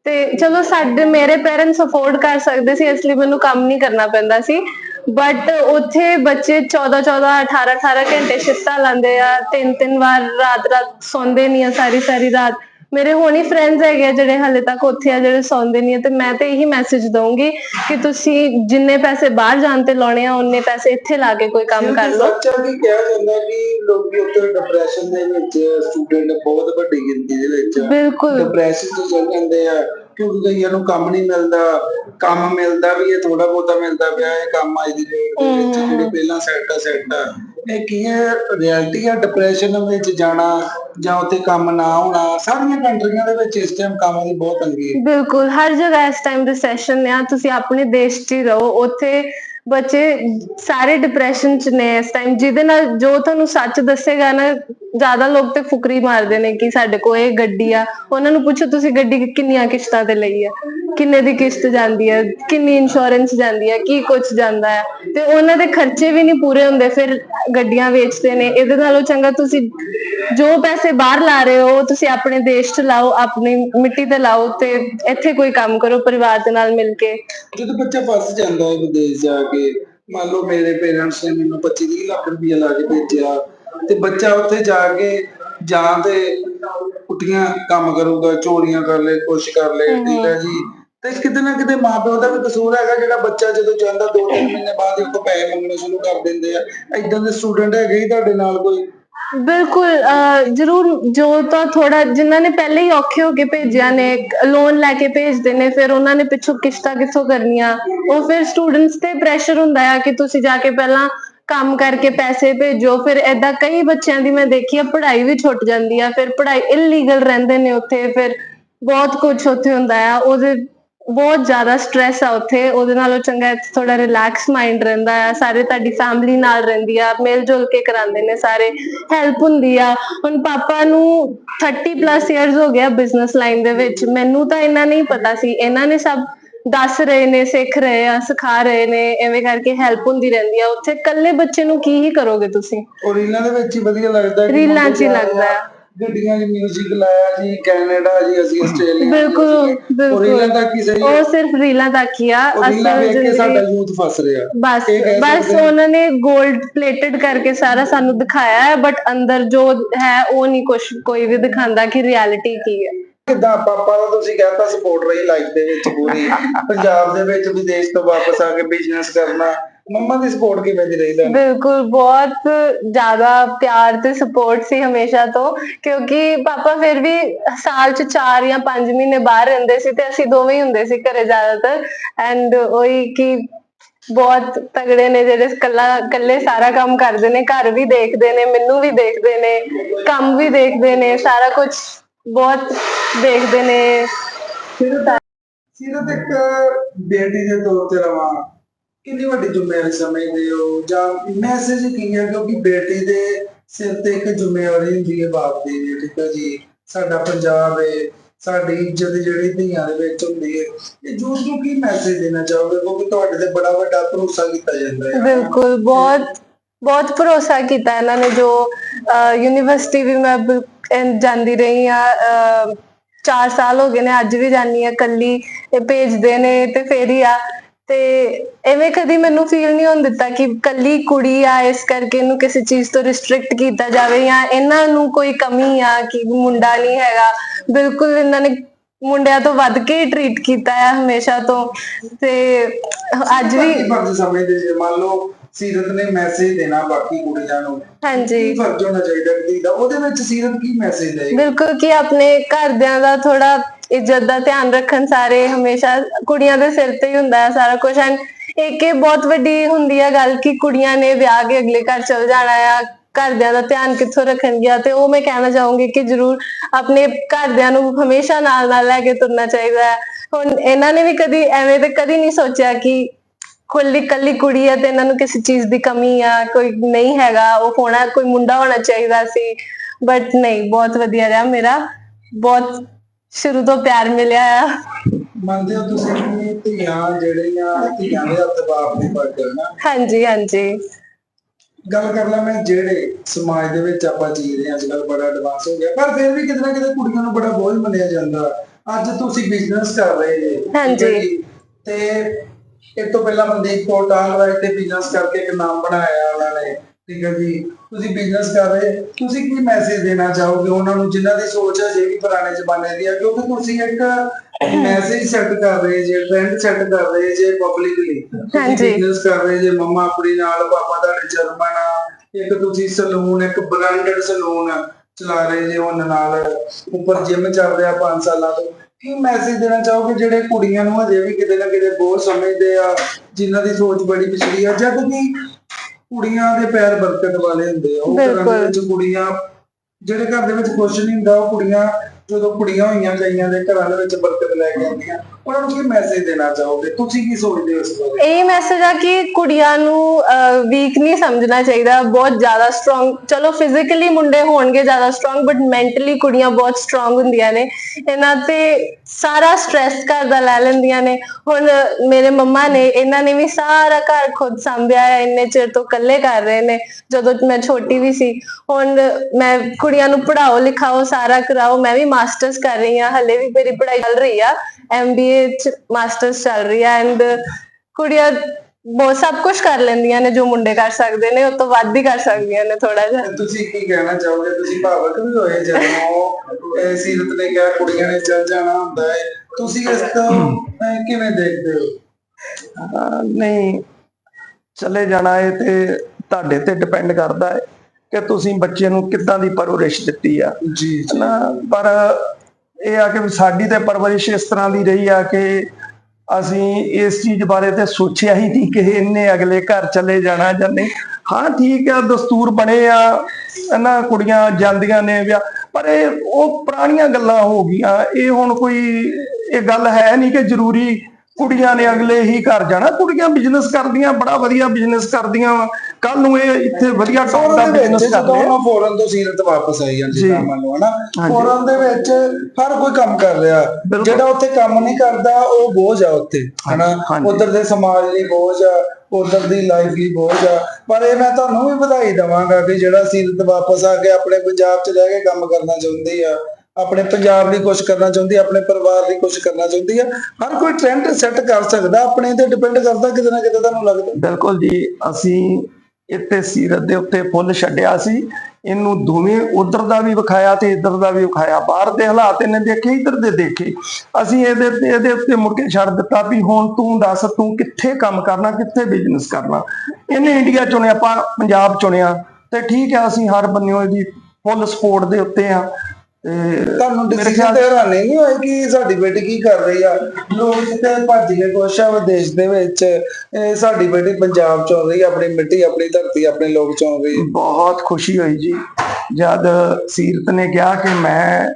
ਤੇ ਚਲੋ ਸਾਡੇ ਮੇਰੇ ਪੇਰੈਂਟਸ ਅਫੋਰਡ ਕਰ ਸਕਦੇ ਸੀ ਇਸ ਲਈ ਮੈਨੂੰ ਕੰਮ ਨਹੀਂ ਕਰਨਾ ਪੈਂਦਾ ਸੀ। ਬਟ ਉੱਥੇ ਬੱਚੇ 14 14 18 18 ਘੰਟੇ ਸ਼ਿਫਟਾਂ ਲਾਉਂਦੇ ਆ। ਤਿੰਨ ਤਿੰਨ ਵਾਰ ਰਾਤ ਰਾਤ ਸੌਂਦੇ ਨਹੀਂ ਆ ਸਾਰੀ ਸਾਰੀ ਰਾਤ। ਮੇਰੇ ਹੋਣੀ ਫਰੈਂਡਸ ਹੈਗੇ ਜਿਹੜੇ ਹਲੇ ਤੱਕ ਉੱਥੇ ਆ ਜਿਹੜੇ ਸੌਂਦੇ ਨਹੀਂ ਆ। ਤੇ ਮੈਂ ਤੇ ਇਹੀ ਮੈਸੇਜ ਦਊਂਗੀ ਕਿ ਤੁਸੀਂ ਜਿੰਨੇ ਪੈਸੇ ਬਾਹਰ ਜਾਣ ਤੇ ਲਾਉਣੇ ਆ ਉਨੇ ਪੈਸੇ ਇੱਥੇ ਲਾ ਕੇ ਕੋਈ ਕੰਮ ਕਰ ਲਓ। ਸੱਚਾ ਕੀ ਕਿਹਾ ਜਾਂਦਾ ਕਿ ਲੋਕੀ ਉੱਥੇ ਡਿਪਰੈਸ਼ਨ ਦੇ ਵਿੱਚ ਸਟੂਡੈਂਟ ਬਹੁਤ ਵੱਡੀ ਗਿਣਤੀ ਦੇ ਵਿੱਚ ਬਿਲਕੁਲ। ਡਿਪਰੈਸ਼ਨ ਚ ਚਲ ਜਾਂਦੇ ਆ। ਕਿਉਂਕਿ ਕਈਆਂ ਨੂੰ ਕੰਮ ਨਹੀਂ ਮਿਲਦਾ ਕੰਮ ਮਿਲਦਾ ਵੀ ਇਹ ਥੋੜਾ ਬਹੁਤਾ ਮਿਲਦਾ ਪਿਆ ਇਹ ਕੰਮ ਅੱਜ ਦੀ ਡੇਟ ਦੇ ਵਿੱਚ ਜਿਹੜੇ ਪਹਿਲਾਂ ਸੈੱਟ ਆ ਸੈੱਟ ਆ। ਇਹ ਕੀ ਹੈ ਰਿਐਲਿਟੀ ਆ ਡਿਪਰੈਸ਼ਨ ਵਿੱਚ ਜਾਣਾ ਜਾਂ ਉੱਥੇ ਕੰਮ ਨਾ ਹੋਣਾ ਸਾਰੀਆਂ ਕੰਟਰੀਆਂ ਦੇ ਵਿੱਚ ਇਸ ਟਾਈਮ ਕੰਮ ਦੀ ਬਹੁਤ ਤੰਗੀ ਹੈ। ਬਿਲਕੁਲ ਹਰ ਜਗ੍ਹਾ ਇਸ ਟਾਈਮ ਰਿਸੈਸ਼ਨ ਆ ਤੁਸੀਂ ਆਪਣੇ ਦੇਸ਼ 'ਚ ਹੀ ਰਹੋ ਉੱਥੇ ਬੱਚੇ ਸਾਰੇ ਡਿਪਰੈਸ਼ਨ 'ਚ ਨੇ ਇਸ ਟਾਈਮ ਜਿਹਦੇ ਨਾਲ ਜੋ ਤੁਹਾਨੂੰ ਸੱਚ ਦੱਸੇਗਾ ਨਾ, ਜ਼ਿਆਦਾ ਲੋਕ ਤੇ ਫੁਕਰੀ ਮਾਰਦੇ ਨੇ ਕਿ ਸਾਡੇ ਕੋਲ ਇਹ ਗੱਡੀ ਆ। ਉਹਨਾਂ ਨੂੰ ਪੁੱਛੋ ਤੁਸੀਂ ਗੱਡੀ ਕਿੰਨੀਆਂ ਕਿਸ਼ਤਾਂ ਤੇ ਲਈ ਆ। ਕਿੰਨੇ ਦੀ ਕਿਸ਼ਤ ਜਾਂਦੀ ਹੈ ਕਿੰਨੀ ਇੰਸ਼ੋਰੈਂਸ ਜਾਂਦੀ ਹੈ ਕੀ ਕੁਝ ਜਾਂਦਾ ਹੈ ਤੇ ਉਹਨਾਂ ਦੇ ਖਰਚੇ ਵੀ ਨਹੀਂ ਪੂਰੇ ਹੁੰਦੇ ਫਿਰ ਗੱਡੀਆਂ ਵੇਚਦੇ ਨੇ ਇਹਦੇ ਨਾਲੋਂ ਚੰਗਾ ਤੁਸੀਂ ਜੋ ਪੈਸੇ ਬਾਹਰ ਲਾ ਰਹੇ ਹੋ ਤੁਸੀਂ ਆਪਣੇ ਦੇਸ਼ 'ਚ ਲਾਓ ਆਪਣੀ ਮਿੱਟੀ ਤੇ ਲਾਓ ਤੇ ਇੱਥੇ ਕੋਈ ਕੰਮ ਕਰੋ ਪਰਿਵਾਰ ਦੇ ਨਾਲ ਮਿਲ ਕੇ। ਜਦੋਂ ਬੱਚਾ ਫਸ ਜਾਂਦਾ ਹੈ ਵਿਦੇਸ਼ ਜਾ ਕੇ ਮੰਨ ਲਓ ਮੇਰੇ ਪੇਰੈਂਟਸ ਨੇ ਮੈਨੂੰ 25 30 ਲੱਖ ਰੁਪਏ ਲਾ ਕੇ ਭੇਜਿਆ ਤੇ ਬੱਚਾ ਉੱਥੇ ਜਾ ਕੇ ਜਾਂ ਤੇ ਕੁੱਟੀਆਂ ਕੰਮ ਕਰੂਗਾ ਚੋਰੀਆਂ ਕਰ ਲੈ ਕੁਛ ਕਰ ਲੈ ਠੀਕ ਹੈ ਜੀ। ਤੇ ਕਿਤੇ ਨਾ ਕਿਤੇ ਮਾਪਿਓ ਦਾ ਵੀ ਕਸੂਰ ਹੈਗਾ ਜਿਹੜਾ ਬੱਚਾ ਜਦੋਂ ਜਾਂਦਾ ਦੋ ਤਿੰਨ ਮਹੀਨੇ ਬਾਅਦ ਇੱਕ ਪੈਸੇ ਮੰਗਣੇ ਸ਼ੁਰੂ ਕਰ ਦਿੰਦੇ ਆ। ਇਦਾਂ ਦੇ ਸਟੂਡੈਂਟ ਹੈਗੇ ਹੀ ਤੁਹਾਡੇ ਨਾਲ ਕੋਈ? ਬਿਲਕੁਲ ਜ਼ਰੂਰ, ਜੋ ਤਾਂ ਥੋੜਾ ਜਿਨ੍ਹਾਂ ਨੇ ਪਹਿਲੇ ਹੀ ਔਖੇ ਹੋ ਕੇ ਭੇਜਿਆ ਨੇ ਲੋਨ ਲੈ ਕੇ ਭੇਜਦੇ ਨੇ, ਫਿਰ ਉਹਨਾਂ ਨੇ ਪਿੱਛੋਂ ਕਿਸ਼ਤਾਂ ਕਿੱਥੋਂ ਕਰਨੀਆਂ? ਉਹ ਫਿਰ ਸਟੂਡੈਂਟਸ ਤੇ ਪ੍ਰੈਸ਼ਰ ਹੁੰਦਾ ਆ ਕਿ ਤੁਸੀਂ ਜਾ ਕੇ ਪਹਿਲਾਂ ਕੰਮ ਕਰਕੇ ਪੈਸੇ ਭੇਜੋ, ਫਿਰ ਏਦਾਂ ਕਈ ਬੱਚਿਆਂ ਦੀ ਮੈਂ ਦੇਖੀ ਆ, ਪੜ੍ਹਾਈ ਵੀ ਛੁੱਟ ਜਾਂਦੀ ਆ, ਫਿਰ ਪੜ੍ਹਾਈ ਇਲੀਗਲ ਰਹਿੰਦੇ ਨੇ ਉੱਥੇ, ਫਿਰ ਬਹੁਤ ਕੁਝ ਉੱਥੇ ਹੁੰਦਾ ਆ, ਉਹਦੇ ਬਹੁਤ ਜ਼ਿਆਦਾ ਸਟ੍ਰੈਸ ਆ ਉੱਥੇ। ਉਹਦੇ ਨਾਲੋਂ ਚੰਗਾ ਇੱਥੇ ਥੋੜਾ ਰਿਲੈਕਸ ਮਾਈਂਡ ਰਹਿੰਦਾ ਆ। ਸਾਰੇ ਤੁਹਾਡੀ ਫੈਮਿਲੀ ਨਾਲ ਰਹਿੰਦੀ ਆ। ਮਿਲ ਜੁਲ ਕੇ ਕਰਾਉਂਦੇ ਨੇ ਸਾਰੇ। ਹੈਲਪ ਹੁੰਦੀ ਆ। ਹੁਣ ਪਾਪਾ ਨੂੰ 30 ਪਲੱਸ ਇਅਰਸ ਹੋ ਗਿਆ ਬਿਜ਼ਨਸ ਲਾਈਨ ਦੇ ਵਿੱਚ। ਮੈਨੂੰ ਤਾਂ ਇੰਨਾ ਨਹੀਂ ਪਤਾ ਸੀ। ਇਹਨਾਂ ਨੇ ਸਭ ਦੱਸ ਰਹੇ ਨੇ ਸਿੱਖ ਰਹੇ ਆ ਸਿਖਾ ਰਹੇ ਨੇ। ਐਵੇਂ ਕਰਕੇ ਹੈਲਪ ਹੁੰਦੀ ਰਹਿੰਦੀ ਆ। ਉੱਥੇ ਇਕੱਲੇ ਬੱਚੇ ਨੂੰ ਕੀ ਹੀ ਕਰੋਗੇ ਤੁਸੀਂ? ਰੀਲਾਂ ਦੇ ਵਿੱਚ ਹੀ ਵਧੀਆ ਲੱਗਦਾ ਕਿ ਰੀਲਾਂ 'ਚ ਹੀ ਲੱਗਦਾ। ਆ, ਗੱਡੀਆਂ ਜੀ 뮤직 ਲਾਇਆ ਜੀ ਕੈਨੇਡਾ ਜੀ ਅਸੀਂ ਆਸਟ੍ਰੇਲੀਆ ਬਿਲਕੁਲ ਬਿਲਕੁਲ। ਰੀਲਾਂ ਤੱਕ ਹੀ ਸਹੀ ਉਹ ਸਿਰਫ ਰੀਲਾਂ ਤੱਕ ਹੀ ਆ। ਰੀਲਾਂ ਵੇਖ ਸਾਡਾ ਯੂਥ ਫਸ ਰਿਹਾ। ਬਸ ਬਸ ਉਹਨਾਂ ਨੇ 골ਡ ਪਲੇਟਡ ਕਰਕੇ ਸਾਰਾ ਸਾਨੂੰ ਦਿਖਾਇਆ ਹੈ ਬਟ ਅੰਦਰ ਜੋ ਹੈ ਉਹ ਨਹੀਂ ਕੁਝ ਕੋਈ ਵੀ ਦਿਖਾਉਂਦਾ ਕਿ ਰਿਐਲਿਟੀ ਕੀ ਹੈ। ਕਿਦਾਂ ਪਾਪਾ ਦਾ ਤੁਸੀਂ ਕਹਿੰਦਾ ਸਪੋਰਟ ਰਹੀ ਲਾਈਫ ਦੇ ਵਿੱਚ ਪੂਰੀ। ਪੰਜਾਬ ਦੇ ਵਿੱਚ ਵਿਦੇਸ਼ ਤੋਂ ਵਾਪਸ ਆ ਕੇ ਬਿਜ਼ਨਸ ਕਰਨਾ। ਮੰਮਾ ਦੀ ਸਪੋਰਟ ਕਿਵੇਂ ਦੀ ਰਹੀ ਤੁਹਾਨੂੰ ਬਿਲਕੁਲ ਬਹੁਤ ਜ਼ਿਆਦਾ ਪਿਆਰ ਤੇ ਸਪੋਰਟ ਸੀ ਹਮੇਸ਼ਾ ਤੋਂ ਕਿਉਂਕਿ ਪਾਪਾ ਫਿਰ ਵੀ ਸਾਲ ਚ 4 ਜਾਂ 5 ਮਹੀਨੇ ਬਾਹਰ ਰਹਿੰਦੇ ਸੀ ਤੇ ਅਸੀਂ ਦੋਵੇਂ ਹੀ ਹੁੰਦੇ ਸੀ ਘਰੇ ਜ਼ਿਆਦਾਤਰ ਐਂਡ ਉਹੀ ਕਿ ਬਹੁਤ ਤਗੜੇ ਨੇ ਜਿਹੜੇ ਕੱਲਾ ਕੱਲੇ ਸਾਰਾ ਕੰਮ ਕਰਦੇ ਨੇ ਘਰ ਵੀ ਦੇਖਦੇ ਨੇ ਮੈਨੂੰ ਵੀ ਦੇਖਦੇ ਨੇ ਕੰਮ ਵੀ ਦੇਖਦੇ ਨੇ ਸਾਰਾ ਕੁਝ ਬਹੁਤ ਦੇਖਦੇ ਨੇ। ਸਿਰਫ ਇੱਕ ਬੇਟੀ ਦੇ ਤੌਰ ਤੇ ਰਵਾਂ ਕਿੰਨੀ ਵੱਡੀ ਜ਼ਿੰਮੇਵਾਰੀ ਸਮਝਦੇ ਹੋ? ਜਾਂ ਮੈਸੇਜ ਕੀ ਹੈ ਕਿਉਂਕਿ ਬੇਟੀ ਦੇ ਸਿਰ ਤੇ ਇੱਕ ਜ਼ਿੰਮੇਵਾਰੀ ਹੁੰਦੀ ਹੈ ਬਾਪ ਦੀ ਵੀ, ਠੀਕ ਹੈ ਜੀ? ਸਾਡਾ ਪੰਜਾਬ ਹੈ ਸਾਡੀ ਇੱਜ਼ਤ ਜਿਹੜੀ ਧੀਆਂ ਦੇ ਵਿੱਚ ਹੁੰਦੀ ਹੈ ਇਹ ਜੂਸ ਨੂੰ ਕੀ ਮੈਸੇਜ ਦੇਣਾ ਚਾਹੋਗੇ? ਕਿਉਂਕਿ ਤੁਹਾਡੇ ਤੇ ਬੜਾ ਵੱਡਾ ਭਰੋਸਾ ਕੀਤਾ ਜਾਂਦਾ ਹੈ। ਬਿਲਕੁਲ, ਬਹੁਤ ਬਹੁਤ ਭਰੋਸਾ ਕੀਤਾ ਇਹਨਾਂ ਨੇ ਜੋ ਯੂਨੀਵਰਸਿਟੀ ਵੀ ਮੈਂ ਜਾਂਦੀ ਰਹੀ ਆ 4 ਸਾਲ ਹੋ ਗਏ ਨੇ, ਅੱਜ ਵੀ ਜਾਨੀ ਆ ਕੱਲੀ ਇਹ ਭੇਜਦੇ ਨੇ ਤੇ ਫੇਰ ਹੀ ਆ। ਤੇ ਐਵੇਂ ਕਦੀ ਮੈਨੂੰ ਫੀਲ ਨਹੀਂ ਹੋਣ ਦਿੱਤਾ ਕਿ ਕੱਲੀ ਕੁੜੀ ਆ ਇਸ ਕਰਕੇ ਇਹਨੂੰ ਕਿਸੇ ਚੀਜ਼ ਤੋਂ ਰਿਸਟ੍ਰਿਕਟ ਕੀਤਾ ਜਾਵੇ ਜਾਂ ਇਹਨਾਂ ਨੂੰ ਕੋਈ ਕਮੀ ਆ ਕਿ ਮੁੰਡਾ ਨਹੀਂ ਹੈਗਾ। ਬਿਲਕੁਲ ਇਹਨਾਂ ਨੇ ਮੁੰਡਿਆਂ ਤੋਂ ਵੱਧ ਕੇ ਟਰੀਟ ਕੀਤਾ ਹੈ ਹਮੇਸ਼ਾ ਤੋਂ। ਤੇ ਅੱਜ ਵੀ ਕੀ ਫਰਜ਼ ਸਮਝਦੇ ਜੇ ਮੰਨ ਲਓ ਸੀਰਤ ਨੇ ਮੈਸੇਜ ਦੇਣਾ ਬਾਕੀ ਕੁੜੀਆਂ ਨੂੰ। ਹਾਂਜੀ। ਫਰਜ਼ ਹੋਣਾ ਚਾਹੀਦਾ ਕੁੜੀ ਦਾ ਉਹਦੇ ਵਿੱਚ ਸੀਰਤ ਕੀ ਮੈਸੇਜ ਦੇਗੀ ਬਿਲਕੁਲ ਕਿ ਆਪਣੇ ਘਰਦਿਆਂ ਦਾ ਥੋੜਾ ਇੱਜ਼ਤ ਦਾ ਧਿਆਨ ਰੱਖਣ ਸਾਰੇ, ਹਮੇਸ਼ਾ ਕੁੜੀਆਂ ਦੇ ਸਿਰ ਤੇ ਹੀ ਹੁੰਦਾ ਹੈ ਸਾਰਾ ਕੁਝ ਐਂਡ ਇੱਕ ਇਹ ਬਹੁਤ ਵੱਡੀ ਹੁੰਦੀ ਹੈ ਗੱਲ ਕਿ ਕੁੜੀਆਂ ਨੇ ਵਿਆਹ ਕੇ ਅਗਲੇ ਘਰ ਚਲ ਜਾਣਾ ਆ, ਘਰਦਿਆਂ ਦਾ ਧਿਆਨ ਕਿੱਥੋਂ ਰੱਖਣਗੀਆਂ? ਤੇ ਉਹ ਮੈਂ ਕਹਿਣਾ ਚਾਹੂੰਗੀ ਕਿ ਜ਼ਰੂਰ ਆਪਣੇ ਘਰਦਿਆਂ ਨੂੰ ਹਮੇਸ਼ਾ ਨਾਲ ਨਾਲ ਲੈ ਕੇ ਤੁਰਨਾ ਚਾਹੀਦਾ ਹੈ। ਹੁਣ ਇਹਨਾਂ ਨੇ ਵੀ ਕਦੀ ਐਵੇਂ ਤੇ ਕਦੀ ਨਹੀਂ ਸੋਚਿਆ ਕਿ ਖੁੱਲੀ ਕੱਲੀ ਕੁੜੀ ਹੈ ਤੇ ਇਹਨਾਂ ਨੂੰ ਕਿਸੇ ਚੀਜ਼ ਦੀ ਕਮੀ ਆ, ਕੋਈ ਨਹੀਂ ਹੈਗਾ, ਉਹ ਹੋਣਾ, ਕੋਈ ਮੁੰਡਾ ਹੋਣਾ ਚਾਹੀਦਾ ਸੀ। ਬਟ ਨਹੀਂ, ਬਹੁਤ ਵਧੀਆ ਰਿਹਾ ਮੇਰਾ। ਬਹੁਤ ਸ਼ੁਰੂ ਤੋਂ ਪਿਆਰ ਮਿਲਿਆ ਆ। ਮੰਨਦੇ ਹੋ ਤੁਸੀਂ ਕਿ ਧੀਆਂ ਜਿਹੜੀਆਂ ਧੀਆਂ ਦੇ ਹੱਥ ਬਾਪ ਦੇ ਪੱਗ ਨਾ? ਹਾਂਜੀ ਹਾਂਜੀ। ਗੱਲ ਕਰ ਲਾਂ ਮੈਂ ਜਿਹੜੇ ਸਮਾਜ ਦੇ ਵਿੱਚ ਆਪਾਂ ਜੀ ਰਹੇ ਹਾਂ ਅੱਜ ਕੱਲ ਬੜਾ ਐਡਵਾਂਸ ਹੋ ਗਿਆ ਪਰ ਫਿਰ ਵੀ ਕਿਤੇ ਨਾ ਕਿਤੇ ਕੁੜੀਆਂ ਨੂੰ ਬੜਾ ਬੋਝ ਮੰਨਿਆ ਜਾਂਦਾ। ਅੱਜ ਤੁਸੀਂ ਬਿਜ਼ਨਸ ਕਰ ਰਹੇ ਜੇ ਹਾਂਜੀ। ਤੇ ਇਹ ਤੋਂ ਪਹਿਲਾਂ ਮਨਦੀਪ ਕੌਰ ਟਾਂਗਵਾਈ ਤੇ ਬਿਜ਼ਨਸ ਕਰਕੇ ਇੱਕ ਨਾਮ ਬਣਾਇਆ। ਨੇ ਠੀਕ ਹੈ ਜੀ। ਤੁਸੀਂ ਬਿਜ਼ਨਸ ਕਰ ਰਹੇ ਤੁਸੀਂ ਕੀ ਮੈਸੇਜ ਦੇਣਾ ਚਾਹੋਗੇ ਉਹਨਾਂ ਨੂੰ ਜਿਨ੍ਹਾਂ ਦੀ ਸੋਚ ਹੈ ਜੇ ਵੀ ਪੁਰਾਣੇ ਜ਼ਮਾਨੇ ਦੀ ਹੈ ਕਿਉਂਕਿ ਤੁਸੀਂ ਇੱਕ ਮੈਸੇਜ ਸੈੱਟ ਕਰ ਰਹੇ ਜੇ ਟ੍ਰੈਂਡ ਸੈੱਟ ਕਰ ਰਹੇ ਜੇ ਪਬਲਿਕਲੀ ਹਾਂਜੀ। ਬਿਜ਼ਨਸ ਕਰ ਰਹੇ ਜੇ ਮੰਮਾ ਆਪਣੀ ਨਾਲ ਪਾਪਾ ਤੁਹਾਡੇ ਜਰਮਨ ਇੱਕ ਤੁਸੀਂ ਸਲੂਨ ਇੱਕ ਬ੍ਰਾਂਡਡ ਸਲੂਨ ਚਲਾ ਰਹੇ ਜੇ ਉਹਨਾਂ ਨਾਲ। ਉੱਪਰ ਜਿਮ ਚੱਲ ਰਿਹਾ 5 ਸਾਲਾਂ ਤੋਂ। ਕੀ ਮੈਸੇਜ ਦੇਣਾ ਚਾਹੋਗੇ ਜਿਹੜੇ ਕੁੜੀਆਂ ਨੂੰ ਹਜੇ ਵੀ ਕਿਤੇ ਨਾ ਕਿਤੇ ਬਹੁਤ ਸਮਝਦੇ ਆ ਜਿਨ੍ਹਾਂ ਦੀ ਸੋਚ ਬੜੀ ਪਿਛੜੀ ਆ? ਜਦ ਕਿ ਕੁੜੀਆਂ ਦੇ ਪੈਰ ਬਰਕਤ ਵਾਲੇ ਹੁੰਦੇ ਆ ਉਹ ਘਰਾਂ ਦੇ। ਵਿੱਚ ਕੁੜੀਆਂ ਜਿਹੜੇ ਘਰ ਦੇ ਵਿੱਚ ਕੁਛ ਨਹੀਂ ਹੁੰਦਾ ਉਹ ਕੁੜੀਆਂ ਜਦੋਂ ਕੁੜੀਆਂ ਹੋਈਆਂ ਕਈਆਂ ਦੇ ਘਰਾਂ ਦੇ ਵਿੱਚ ਬਰਕਤ ਲੈ ਕੇ ਆਉਂਦੀਆਂ ਉਹਨਾਂ ਨੂੰ ਕੀ ਮੈਸੇਜ ਦੇਣਾ ਚਾਹੋਗੇ? ਤੁਸੀਂ ਕੀ ਸੋਚਦੇ ਹੋ ਇਸ ਬਾਰੇ? ਇਹ ਮੈਸੇਜ ਆ ਕਿ ਕੁੜੀਆਂ ਨੂੰ ਵੀਕ ਨਹੀਂ ਸਮਝਣਾ ਚਾਹੀਦਾ, ਬਹੁਤ ਜ਼ਿਆਦਾ ਸਟਰੋਂਗ ਚਲੋ ਫਿਜ਼ੀਕਲੀ ਮੁੰਡੇ ਹੋਣਗੇ ਜ਼ਿਆਦਾ ਸਟਰੋਂਗ ਬਟ ਮੈਂਟਲੀ ਕੁੜੀਆਂ ਬਹੁਤ ਸਟਰੋਂਗ ਹੁੰਦੀਆਂ ਨੇ। ਇਹਨਾਂ ਤੇ ਸਾਰਾ ਸਟ੍ਰੈਸ ਘਰ ਦਾ ਲੈ ਲੈਂਦੀਆਂ ਨੇ। ਹੁਣ ਮੇਰੇ ਮੰਮਾ ਨੇ, ਇਹਨਾਂ ਨੇ ਵੀ ਸਾਰਾ ਘਰ ਖੁਦ ਸੰਭਿਆ ਹੈ ਇੰਨੇ ਚਿਰ ਤੋਂ ਇਕੱਲੇ ਕਰ ਰਹੇ ਨੇ, ਜਦੋਂ ਮੈਂ ਛੋਟੀ ਵੀ ਸੀ। ਹੁਣ ਮੈਂ ਕੁੜੀਆਂ ਨੂੰ ਪੜ੍ਹਾਓ ਲਿਖਾਓ ਸਾਰਾ ਕਰਾਓ, ਮੈਂ ਵੀ ਮਾਸਟਰਸ ਕਰ ਰਹੀ ਹਾਂ, ਹਲੇ ਵੀ ਮੇਰੀ ਪੜ੍ਹਾਈ ਚੱਲ ਰਹੀ ਆ ਐਮਬੀਏ ਚ ਮਾਸਟਰਸ ਚੱਲ ਰਹੀ ਆ ਐਂਡ ਕੁੜੀਆਂ ਬਹੁਤ ਸਭ ਕੁਝ ਕਰ ਲੈਂਦੀਆਂ ਨੇ ਜੋ ਮੁੰਡੇ ਕਰ ਸਕਦੇ ਨੇ ਉਹ ਤੋਂ ਵੱਧ ਹੀ ਕਰ ਸਕਦੀਆਂ ਨੇ ਥੋੜਾ ਜਿਹਾ। ਤੁਸੀਂ ਕੀ ਕਹਿਣਾ ਚਾਹੋਗੇ? ਤੁਸੀਂ ਭਾਵਕ ਵੀ ਹੋਏ ਜਦੋਂ ਇਹ ਸੀਰਤ ਨੇ ਕਿਹਾ ਕੁੜੀਆਂ ਨੇ ਚੱਲ ਜਾਣਾ ਹੁੰਦਾ ਹੈ। ਤੁਸੀਂ ਇਸ ਤੋਂ ਅਹ, ਕਿਵੇਂ ਦੇਖਦੇ ਹੋ? ਨਹੀਂ ਚਲੇ ਜਾਣਾ ਇਹ ਤੇ ਤੁਹਾਡੇ ਤੇ ਡਿਪੈਂਡ ਕਰਦਾ ਹੈ ਕਿ ਤੁਸੀਂ ਬੱਚੇ ਨੂੰ ਕਿੱਦਾਂ ਦੀ ਪਰਵਰਿਸ਼ ਦਿੱਤੀ ਆ। ਜੀ। ਨਾ ਪਰ ਇਹ ਆ ਕਿ ਸਾਡੀ ਤੇ ਪਰਵਰਿਸ਼ ਇਸ ਤਰ੍ਹਾਂ ਦੀ ਰਹੀ ਆ ਕਿ ਅਸੀਂ ਇਸ ਚੀਜ਼ ਬਾਰੇ ਤੇ ਸੋਚਿਆ ਹੀ ਨਹੀਂ ਕਿ ਇਹਨੇ ਅਗਲੇ ਘਰ ਚਲੇ ਜਾਣਾ ਜਾਂ ਨਹੀਂ। ਹਾਂ, ਠੀਕ ਆ, ਦਸਤੂਰ ਬਣੇ ਆ ਇਹਨਾਂ ਕੁੜੀਆਂ ਜਾਂਦੀਆਂ ਨੇ ਵਿਆਹ, ਪਰ ਇਹ ਉਹ ਪੁਰਾਣੀਆਂ ਗੱਲਾਂ ਹੋ ਗਈਆਂ। ਇਹ ਹੁਣ ਕੋਈ, ਇਹ ਗੱਲ ਹੈ ਨਹੀਂ ਕਿ ਜ਼ਰੂਰੀ ਕੁੜੀਆਂ ਨੇ ਅਗਲੇ ਹੀ ਘਰ ਜਾਣਾ। ਕੁੜੀਆਂ ਬਿਜ਼ਨਸ ਕਰਦੀਆਂ, ਬੜਾ ਵਧੀਆ ਬਿਜ਼ਨਸ ਕਰਦੀਆਂ ਕੱਲ ਨੂੰ ਇਹ ਇੱਥੇ ਵਧੀਆ ਟੌਪ ਦਾ ਬਿਜ਼ਨਸ ਕਰਦੇ ਆ ਉਹਨਾਂ ਫੋਰਨ ਤੋਂ ਸੀਰਤ ਵਾਪਸ ਆਈ ਜਾਂਦੀ। ਤਾਂ ਮੰਨ ਲਓ ਹਨਾ। ਫੋਰਨ ਦੇ ਵਿੱਚ ਹਰ ਕੋਈ ਕੰਮ ਕਰ ਰਿਹਾ। ਜਿਹੜਾ ਉੱਥੇ ਕੰਮ ਨਹੀਂ ਕਰਦਾ ਉਹ ਬੋਝ ਆ ਉੱਥੇ ਹਨਾ। ਉਧਰ ਦੇ ਸਮਾਜ ਲਈ ਬੋਝ ਆ ਉਧਰ ਦੀ ਲਾਈਫ ਲਈ ਬੋਝ ਆ ਪਰ ਇਹ ਮੈਂ ਤੁਹਾਨੂੰ ਵੀ ਵਧਾਈ ਦਵਾਂਗਾ ਕਿ ਜਿਹੜਾ ਸੀਰਤ ਵਾਪਸ ਆ ਕੇ ਆਪਣੇ ਪੰਜਾਬ 'ਚ ਰਹਿ ਕੇ ਕੰਮ ਕਰਨਾ ਚਾਹੁੰਦੀ ਆ ਆਪਣੇ ਪੰਜਾਬ ਲਈ ਕੁਝ ਕਰਨਾ ਚਾਹੁੰਦੀ ਆ ਆਪਣੇ ਪਰਿਵਾਰ ਲਈ ਕੁਝ ਕਰਨਾ ਚਾਹੁੰਦੀ ਆ ਹਰ ਕੋਈ ਟ੍ਰੈਂਡ ਸੈੱਟ ਕਰ ਸਕਦਾ ਆਪਣੇ ਤੇ ਡਿਪੈਂਡ ਕਰਦਾ ਕਿਤੇ ਨਾ ਕਿਤੇ ਤੁਹਾਨੂੰ ਲੱਗਦਾ ਬਿਲਕੁਲ ਜੀ ਅਸੀਂ ਇੱਥੇ ਸੀਰਤ ਦੇ ਉੱਤੇ ਫੁੱਲ ਛੱਡਿਆ ਸੀ। ਇਹਨੂੰ ਦੋਵੇਂ ਉਧਰ ਦਾ ਵੀ ਵਿਖਾਇਆ ਤੇ ਇੱਧਰ ਦਾ ਵੀ ਵਿਖਾਇਆ। ਬਾਹਰ ਦੇ ਹਾਲਾਤ ਇਹਨੇ ਦੇਖੇ, ਇੱਧਰ ਦੇ ਦੇਖੇ। ਅਸੀਂ ਇਹਦੇ ਤੇ ਇਹਦੇ ਉੱਤੇ ਮੁੜ ਕੇ ਛੱਡ ਦਿੱਤਾ ਵੀ ਹੁਣ ਤੂੰ ਦੱਸ, ਤੂੰ ਕਿੱਥੇ ਕੰਮ ਕਰਨਾ, ਕਿੱਥੇ ਬਿਜ਼ਨਸ ਕਰਨਾ? ਇਹਨੇ ਇੰਡੀਆ ਚੁਣਿਆ, ਆਪਾਂ ਪੰਜਾਬ ਚੁਣਿਆ। ਤੇ ਠੀਕ ਹੈ, ਅਸੀਂ ਹਰ ਬੰਨਿਓ ਇਹਦੀ ਫੁੱਲ ਸਪੋਰਟ ਦੇ ਉੱਤੇ ਆ। ਤੁਹਾਨੂੰ ਡਿਸੀਜਨ ਤੇ ਹੈਰਾਨੀ ਨਹੀਂ ਹੋਈ ਕਿ ਸਾਡੀ ਬੇਟੀ ਕੀ ਕਰ ਰਹੀ ਆ? ਲੋਕ ਕਿਤੇ ਭੱਜ ਕੇ ਖੁਸ਼ ਆ ਵਿਦੇਸ਼ ਦੇ ਵਿੱਚ ਇਹ ਸਾਡੀ ਬੇਟੀ ਪੰਜਾਬ ਚੋਂ ਰਹੀ ਆਪਣੀ ਮਿੱਟੀ ਆਪਣੀ ਧਰਤੀ ਆਪਣੇ ਲੋਕ ਚੋਂ ਰਹੀ ਬਹੁਤ ਖੁਸ਼ੀ ਹੋਈ ਜੀ। ਜਦ ਸੀਰਤ ਨੇ ਕਿਹਾ ਕਿ ਮੈਂ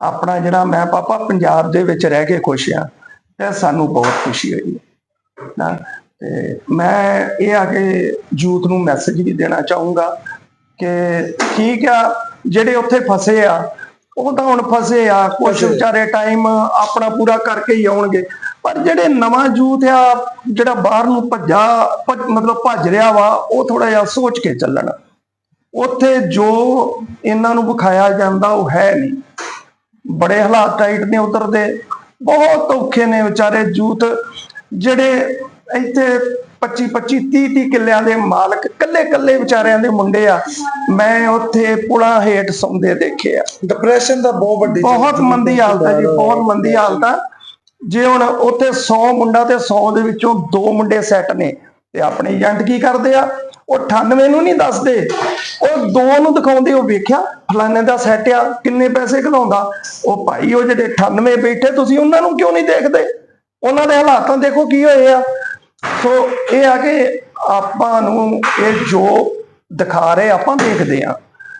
ਆਪਣਾ ਜਿਹੜਾ ਮੈਂ ਪਾਪਾ ਪੰਜਾਬ ਦੇ ਵਿੱਚ ਰਹਿ ਕੇ ਖੁਸ਼ ਆ ਤੇ ਸਾਨੂੰ ਬਹੁਤ ਖੁਸ਼ੀ ਹੋਈ। ਨਾ ਤੇ ਮੈਂ ਇਹ ਆ ਕਿ ਯੂਥ ਨੂੰ ਮੈਸੇਜ ਵੀ ਦੇਣਾ ਚਾਹੂੰਗਾ ਕਿ ਠੀਕ ਆ ਜਿਹੜੇ ਉੱਥੇ ਫਸੇ ਆ ਉਹ ਤਾਂ ਹੁਣ ਫਸੇ ਆ ਕੁਝ। ਵਿਚਾਰੇ ਟਾਈਮ ਆਪਣਾ ਪੂਰਾ ਕਰਕੇ ਹੀ ਆਉਣਗੇ। ਪਰ ਜਿਹੜੇ ਨਵਾਂ ਯੂਥ ਆ ਜਿਹੜਾ ਬਾਹਰ ਨੂੰ ਭੱਜਾ ਮਤਲਬ ਭੱਜ ਰਿਹਾ ਵਾ ਉਹ ਥੋੜਾ ਜਿਹਾ ਸੋਚ ਕੇ ਚੱਲਣ। ਉੱਥੇ ਜੋ ਇਹਨਾਂ ਨੂੰ ਵਿਖਾਇਆ ਜਾਂਦਾ ਉਹ ਹੈ ਨਹੀਂ। ਬੜੇ ਹਾਲਾਤ ਟਾਈਟ ਨੇ ਉਧਰ ਦੇ। ਬਹੁਤ ਔਖੇ ਨੇ ਵਿਚਾਰੇ ਜੂਤ ਜਿਹੜੇ ਇੱਥੇ 25 25 30 30 ਕਿੱਲਿਆਂ ਦੇ ਮਾਲਕ ਕੱਲੇ ਕੱਲੇ ਵਿਚਾਰਿਆਂ ਦੇ ਮੁੰਡੇ ਆ। ਮੈਂ ਉੱਥੇ ਪੁਲਾਂ ਹੇਠ ਸੌਂਦੇ ਦੇਖੇ ਆ। ਡਿਪਰੈਸ਼ਨ ਦਾ ਬਹੁਤ ਵੱਡੀ ਬਹੁਤ ਮੰਦੀ ਹਾਲਤ ਹੈ ਜੀ ਬਹੁਤ ਮੰਦੀ ਹਾਲਤ ਆ। ਜੇ ਹੁਣ ਉੱਥੇ 100 ਮੁੰਡਾ ਤੇ 100 ਦੇ ਵਿੱਚੋਂ ਦੋ ਮੁੰਡੇ ਸੈੱਟ ਨੇ ਤੇ ਆਪਣੇ ਏਜੰਟ ਕੀ ਕਰਦੇ ਆ? ਉਹ 98 ਨੂੰ ਨਹੀਂ ਦੱਸਦੇ। ਉਹ ਦੋ ਨੂੰ ਦਿਖਾਉਂਦੇ ਉਹ ਵੇਖਿਆ ਫਲਾਣੇ ਦਾ ਸੈੱਟ ਆ ਕਿੰਨੇ ਪੈਸੇ ਘਲਾਉਂਦਾ ਉਹ ਭਾਈ ਉਹ ਜਿਹੜੇ 98 ਬੈਠੇ ਤੁਸੀਂ ਉਹਨਾਂ ਨੂੰ ਕਿਉਂ ਨਹੀਂ ਦੇਖਦੇ? ਉਹਨਾਂ ਦੇ ਹਾਲਾਤਾਂ ਦੇਖੋ ਕੀ ਹੋਏ ਆ। ਸੋ ਇਹ ਆ ਕਿ ਆਪਾਂ ਨੂੰ ਇਹ ਜੋ ਦਿਖਾ ਰਹੇ ਆਪਾਂ ਦੇਖਦੇ ਆ,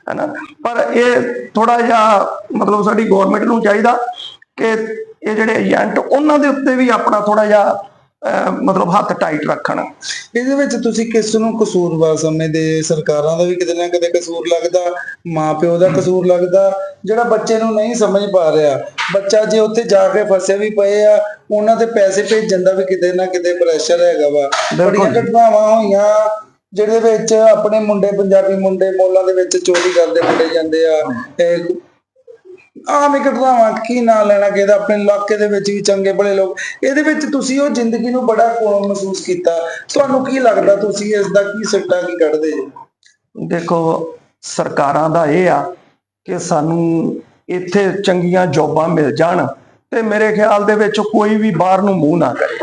ਹੈਨਾ? ਪਰ ਇਹ ਥੋੜਾ ਜਿਹਾ ਮਤਲਬ ਸਾਡੀ ਗਵਰਨਮੈਂਟ ਨੂੰ ਚਾਹੀਦਾ ਕਿ ਇਹ ਜਿਹੜੇ ਏਜੰਟ ਉਹਨਾਂ ਦੇ ਉੱਤੇ ਵੀ ਆਪਣਾ ਥੋੜਾ ਜਿਹਾ ਮਤਲਬ ਹੱਥ ਟਾਈਟ ਰੱਖਣ। ਇਹਦੇ ਵਿੱਚ ਤੁਸੀਂ ਕਿਸ ਨੂੰ ਕਸੂਰਵਾਰ ਸਮਝਦੇ? ਸਰਕਾਰਾਂ ਦਾ ਵੀ ਕਿਤੇ ਨਾ ਕਿਤੇ ਕਸੂਰ ਲੱਗਦਾ ਮਾਪਿਓ ਦਾ ਕਸੂਰ ਲੱਗਦਾ ਜਿਹੜਾ ਬੱਚੇ ਨੂੰ ਨਹੀਂ ਸਮਝ ਪਾ ਰਿਹਾ। ਬੱਚਾ ਜੇ ਉੱਥੇ ਜਾ ਕੇ ਫਸੇ ਵੀ ਪਏ ਆ ਉਹਨਾਂ ਤੇ ਪੈਸੇ ਭੇਜਣ ਦਾ ਵੀ ਕਿਤੇ ਨਾ ਕਿਤੇ ਪ੍ਰੈਸ਼ਰ ਹੈਗਾ ਵਾ। ਬੜੀਆਂ ਘਟਨਾਵਾਂ ਹੋਈਆਂ ਜਿਹਦੇ ਵਿੱਚ ਆਪਣੇ ਮੁੰਡੇ ਪੰਜਾਬੀ ਮੁੰਡੇ ਮੋਲਾਂ ਦੇ ਵਿੱਚ ਚੋਰੀ ਕਰਦੇ ਫੜੇ ਜਾਂਦੇ ਆ। ਆਮ ਇੱਕ ਘਟਨਾਵਾਂ ਕੀ ਨਾਂ ਲੈਣਾ ਕਿਹਦਾ ਆਪਣੇ ਇਲਾਕੇ ਦੇ ਵਿੱਚ ਵੀ ਚੰਗੇ ਭਲੇ ਲੋਕ। ਇਹਦੇ ਵਿੱਚ ਤੁਸੀਂ ਉਹ ਜ਼ਿੰਦਗੀ ਨੂੰ ਬੜਾ ਕੋਲ ਮਹਿਸੂਸ ਕੀਤਾ। ਤੁਹਾਨੂੰ ਕੀ ਲੱਗਦਾ ਤੁਸੀਂ ਇਸ ਦਾ ਕੀ ਸਿੱਟਾ, ਕੀ ਕੱਢਦੇ ਜੀ? ਦੇਖੋ, ਸਰਕਾਰਾਂ ਦਾ ਇਹ ਆ ਕਿ ਸਾਨੂੰ ਇੱਥੇ ਚੰਗੀਆਂ ਜੌਬਾਂ ਮਿਲ ਜਾਣ ਤੇ ਮੇਰੇ ਖਿਆਲ ਦੇ ਵਿੱਚ ਕੋਈ ਵੀ ਬਾਹਰ ਨੂੰ ਮੂੰਹ ਨਾ ਕਰੇ।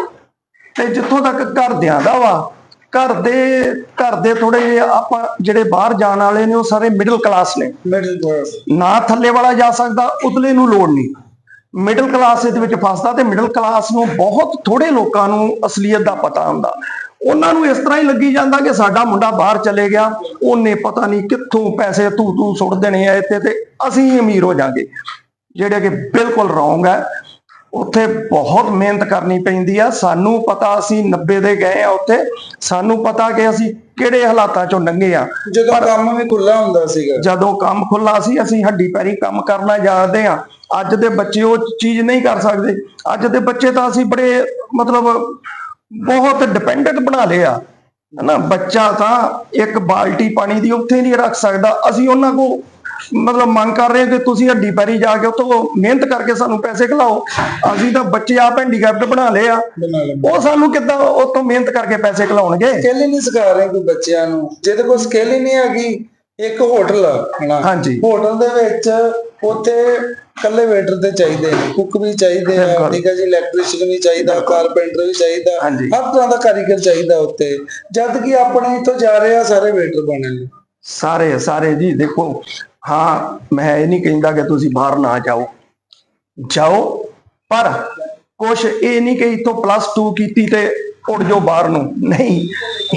ਤੇ ਜਿੱਥੋਂ ਤੱਕ ਘਰਦਿਆਂ ਦਾ ਵਾ ਘਰ ਦੇ ਘਰ ਦੇ ਥੋੜੇ ਜਿਹੇ ਆਪਾਂ ਜਿਹੜੇ ਬਾਹਰ ਜਾਣ ਵਾਲੇ ਨੇ ਉਹ ਸਾਰੇ ਮਿਡਲ ਕਲਾਸ ਨੇ। ਮਿਡਲ ਕਲਾਸ ਨਾ ਥੱਲੇ ਵਾਲਾ ਜਾ ਸਕਦਾ ਉਤਲੇ ਨੂੰ ਲੋੜ ਨਹੀਂ। ਮਿਡਲ ਕਲਾਸ ਇਹਦੇ ਵਿੱਚ ਫਸਦਾ ਤੇ ਮਿਡਲ ਕਲਾਸ ਨੂੰ ਬਹੁਤ ਥੋੜੇ ਲੋਕਾਂ ਨੂੰ ਅਸਲੀਅਤ ਦਾ ਪਤਾ ਹੁੰਦਾ। ਉਹਨਾਂ ਨੂੰ ਇਸ ਤਰ੍ਹਾਂ ਹੀ ਲੱਗੀ ਜਾਂਦਾ ਕਿ ਸਾਡਾ ਮੁੰਡਾ ਬਾਹਰ ਚਲੇ ਗਿਆ ਉਹਨੇ ਪਤਾ ਨਹੀਂ ਕਿੱਥੋਂ ਪੈਸੇ ਤੂੰ ਤੂੰ ਸੁੱਟ ਦੇਣੇ ਆ ਇੱਥੇ ਤੇ ਅਸੀਂ ਅਮੀਰ ਹੋ ਜਾਾਂਗੇ। ਜਿਹੜੇ ਕਿ ਬਿਲਕੁਲ ਰੋਂਗ ਹੈ। ਉੱਥੇ ਬਹੁਤ ਮਿਹਨਤ ਕਰਨੀ ਪੈਂਦੀ ਆ। ਸਾਨੂੰ ਪਤਾ ਅਸੀਂ 90 ਦੇ ਗਏ ਆ ਉੱਥੇ। ਸਾਨੂੰ ਪਤਾ ਕਿ ਅਸੀਂ ਕਿਹੜੇ ਹਾਲਾਤਾਂ ਚੋਂ ਲੰਘੇ ਆ। ਜਦੋਂ ਕੰਮ ਵੀ ਖੁੱਲਾ ਹੁੰਦਾ ਸੀਗਾ। ਜਦੋਂ ਕੰਮ ਖੁੱਲਾ ਸੀ ਅਸੀਂ ਹੱਡੀ ਪੈਰੀ ਕੰਮ ਕਰਨਾ ਜਾਣਦੇ ਆ। ਅੱਜ ਦੇ ਬੱਚੇ ਉਹ ਚੀਜ਼ ਨਹੀਂ ਕਰ ਸਕਦੇ। ਅੱਜ ਦੇ ਬੱਚੇ ਤਾਂ ਅਸੀਂ ਬੜੇ ਮਤਲਬ ਬਹੁਤ ਡਿਪੈਂਡੈਂਟ ਬਣਾ ਲਿਆ ਹਨਾ ਬੱਚਾ ਤਾਂ ਇੱਕ ਬਾਲਟੀ ਪਾਣੀ ਦੀ ਉੱਥੇ ਨਹੀਂ ਰੱਖ ਸਕਦਾ। ਅਸੀਂ ਉਹਨਾਂ ਕੋ ਮਤਲਬ ਮੰਗ ਕਰ ਰਹੇ ਕਿ ਤੁਸੀਂ ਹੱਡੀ ਪੈਰੀ ਜਾ ਕੇ ਉੱਥੋਂ ਮਿਹਨਤ ਕਰਕੇ ਸਾਨੂੰ ਪੈਸੇ ਖਿਲਾਓ। ਅਸੀਂ ਤਾਂ ਬੱਚੇ ਆਪ ਹੈਂਡੀਕੈਪਟ ਬਣਾ ਲਏ ਆ। ਉਹ ਸਾਨੂੰ ਕਿੱਦਾਂ ਉੱਥੋਂ ਮਿਹਨਤ ਕਰਕੇ ਪੈਸੇ ਖਿਲਾਉਣਗੇ? ਸਕਿੱਲ ਹੀ ਨਹੀਂ ਸਿਖਾ ਰਹੇ ਕੋਈ ਬੱਚਿਆਂ ਨੂੰ। ਜਿਹਦੇ ਕੋਲ ਸਕਿੱਲ ਹੀ ਨਹੀਂ ਹੈਗੀ ਇੱਕ ਹੋਟਲ ਹਨਾ? ਹਾਂਜੀ। ਹੋਟਲ ਦੇ ਵਿੱਚ ਉੱਥੇ ਕੱਲੇ ਵੇਟਰ ਤੇ ਚਾਹੀਦੇ ਨੇ ਕੁੱਕ ਵੀ ਚਾਹੀਦੇ ਆ। ਠੀਕ ਹੈ ਜੀ ਇਲੈਕਟ੍ਰੀਸ਼ੀਅਨ ਵੀ ਚਾਹੀਦਾ ਕਾਰਪੈਂਟਰ ਵੀ ਚਾਹੀਦਾ। ਹਰ ਤਰ੍ਹਾਂ ਦਾ ਕਾਰੀਗਰ ਚਾਹੀਦਾ ਉੱਤੇ ਜਦ ਕਿ ਆਪਣੇ ਇੱਥੋਂ ਜਾ ਰਹੇ ਆ ਸਾਰੇ ਵੇਟਰ ਬਣਨ। ਲਈ ਸਾਰੇ ਸਾਰੇ ਜੀ ਦੇਖੋ। ਹਾਂ, ਮੈਂ ਇਹ ਨਹੀਂ ਕਹਿੰਦਾ ਕਿ ਤੁਸੀਂ ਬਾਹਰ ਨਾ ਜਾਓ। ਜਾਓ, ਪਰ ਕੁਛ ਇਹ ਨਹੀਂ ਕਿ ਇਥੋਂ ਪਲੱਸ 2 ਕੀਤੀ ਤੇ ਉੜ ਜਾਓ ਬਾਹਰ ਨੂੰ। ਨਹੀਂ,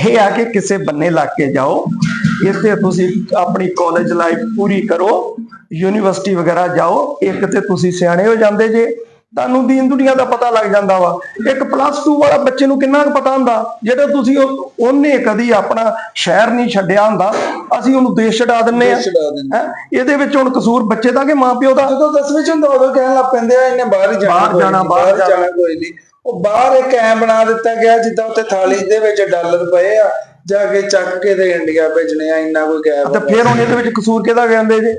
ਇਹ ਆ ਕਿ ਕਿਸੇ ਬੰਨੇ ਲੱਗ ਕੇ ਜਾਓ। ਇੱਥੇ ਤੁਸੀਂ ਆਪਣੀ ਕਾਲਜ ਲਾਈਫ ਪੂਰੀ ਕਰੋ। ਯੂਨੀਵਰਸਿਟੀ ਵਗੈਰਾ ਜਾਓ। ਇੱਕ ਤੇ ਤੁਸੀਂ ਸਿਆਣੇ ਹੋ ਜਾਂਦੇ ਜੇ। ਤੁਹਾਨੂੰ ਦੀਨ ਦੁਨੀਆ ਦਾ ਪਤਾ ਲੱਗ ਜਾਂਦਾ ਵਾ। ਇੱਕ ਪਲੱਸ 2 ਵਾਲਾ ਬੱਚੇ ਨੂੰ ਕਿੰਨਾ ਕੁ ਪਤਾ ਹੁੰਦਾ? ਜਿਹੜਾ ਤੁਸੀਂ ਉਹ- ਉਹਨੇ ਕਦੀ ਆਪਣਾ ਸ਼ਹਿਰ ਨਹੀਂ ਛੱਡਿਆ ਹੁੰਦਾ। ਅਸੀਂ ਉਹਨੂੰ ਦੇਸ਼ ਛਡਾ ਦਿੰਨੇ ਆ? ਇਹਦੇ ਵਿੱਚ ਹੁਣ ਕਸੂਰ ਬੱਚੇ ਦਾ ਕਿ ਮਾਪਿਓ ਦਾ? ਜਦੋਂ 10ਵੀਂ ਚ ਹੁੰਦਾ ਉਦੋਂ ਕਹਿਣ ਲੱਗ ਪੈਂਦੇ ਆ ਇਹਨੇ ਬਾਹਰ ਹੀ ਜਾਣਾ ਬਾਹਰ ਜਾਣਾ, ਬਾਹਰ ਜਾਣਾ। ਕੋਈ ਨਹੀਂ। ਉਹ ਬਾਹਰ ਇੱਕ ਐ ਬਣਾ ਦਿੱਤਾ ਗਿਆ ਜਿੱਦਾਂ ਉੱਥੇ ਥਾਲੀ ਦੇ ਵਿੱਚ ਡਾਲਰ ਪਏ ਆ ਜਾ ਕੇ ਚੱਕ ਕੇ ਤੇ ਇੰਡੀਆ ਭੇਜਣੇ ਆ ਇੰਨਾ ਕੋਈ ਗੈਪ ਤੇ ਫਿਰ ਹੁਣ ਇਹਦੇ ਵਿੱਚ ਕਸੂਰ ਕਿਹਦਾ ਕਹਿੰਦੇ ਜੇ